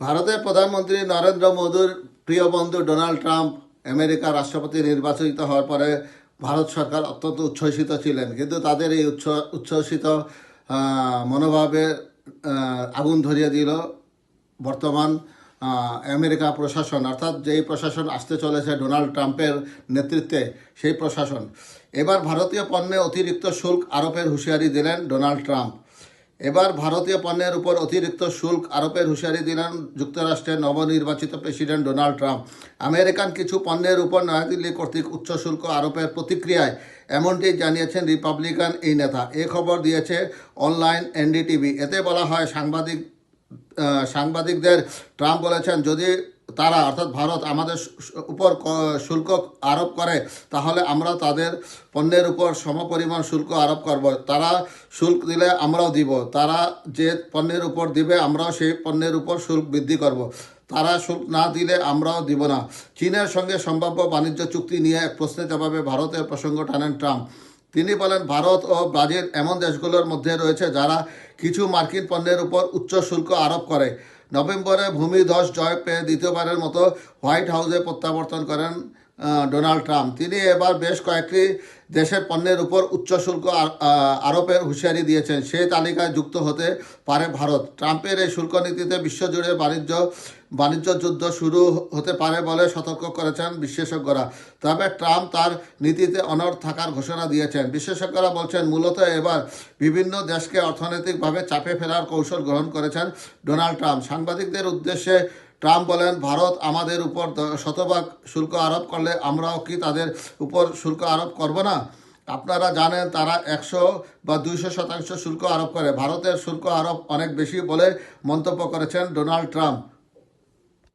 ভারতের প্রধানমন্ত্রী নরেন্দ্র মোদীর প্রিয় বন্ধু ডোনাল্ড ট্রাম্প আমেরিকার রাষ্ট্রপতি নির্বাচিত হওয়ার পরে ভারত সরকার অত্যন্ত উচ্ছ্বসিত ছিলেন। কিন্তু তাদের এই উচ্ছ, উচ্ছ্বসিত মনোভাবে আগুন ধরিয়ে দিল বর্তমান আমেরিকা প্রশাসন। অর্থাৎ যেই প্রশাসন আসতে চলেছে ডোনাল্ড ট্রাম্পের নেতৃত্বে, সেই প্রশাসন। এবার ভারতীয় পণ্যে অতিরিক্ত শুল্ক আরোপের হুঁশিয়ারি দিলেন ডোনাল্ড ট্রাম্প। এবার ভারতীয় পণ্যের উপর অতিরিক্ত শুল্ক আরোপের হুঁশিয়ারি দিলেন যুক্তরাষ্ট্রের নবনির্বাচিত প্রেসিডেন্ট ডোনাল্ড ট্রাম্প। আমেরিকান কিছু পণ্যের উপর নয়াদিল্লি কর্তৃক উচ্চ শুল্ক আরোপের প্রতিক্রিয়ায় এমনটি জানিয়েছেন রিপাবলিকান এই নেতা। এ খবর দিয়েছে অনলাইন এনডিটিভি। এতে বলা হয় সাংবাদিক সাংবাদিকদের, ট্রাম্প বলেছেন, যদি তারা অর্থাৎ ভারত আমাদের উপর শুল্ক আরোপ করে, তাহলে আমরা তাদের পণ্যের উপর সমপরিমাণ শুল্ক আরোপ করব। তারা শুল্ক দিলে আমরাও দিব। তারা যে পণ্যের উপর দিবে, আমরাও সেই পণ্যের উপর শুল্ক বৃদ্ধি করব। তারা শুল্ক না দিলে আমরাও দিব না। চীনের সঙ্গে সম্ভাব্য বাণিজ্য চুক্তি নিয়ে এক প্রশ্নের জবাবে ভারতের প্রসঙ্গ টানেন ট্রাম্প। তিনি বলেন, ভারত ও ব্রাজিল এমন দেশগুলোর মধ্যে রয়েছে যারা কিছু মার্কিন পণ্যের উপর উচ্চ শুল্ক আরোপ করে। নভেম্বরে ভূমিধস জয় পেয়ে দ্বিতীয়বারের মতো হোয়াইট হাউসে প্রত্যাবর্তন করেন ডোনাল্ড ট্রাম্প। তিনি এবার বেশ কয়েকটি দেশের পণ্যের উপর উচ্চ শুল্ক আরোপের হুঁশিয়ারি দিয়েছেন। সেই তালিকায় যুক্ত হতে পারে ভারত। ট্রাম্পের এই শুল্ক নীতিতে বিশ্বজুড়ে বাণিজ্য বাণিজ্য যুদ্ধ শুরু হতে পারে বলে সতর্ক করেছেন বিশেষজ্ঞরা। তবে ট্রাম্প তার নীতিতে অনড় থাকার ঘোষণা দিয়েছেন। বিশেষজ্ঞরা বলছেন, মূলত এবার বিভিন্ন দেশকে অর্থনৈতিকভাবে চাপে ফেলার কৌশল গ্রহণ করেছেন ডোনাল্ড ট্রাম্প। সাংবাদিকদের উদ্দেশ্যে ট্রাম্প বলেন, ভারত আমাদের উপর শতভাগ শুল্ক আরোপ করলে আমরাও কি তাদের উপর শুল্ক আরোপ করব না? আপনারা জানেন, তারা একশো বা দুইশো শতাংশ শুল্ক আরোপ করে। ভারতের শুল্ক আরোপ অনেক বেশি বলে মন্তব্য করেছেন ডোনাল্ড ট্রাম্প।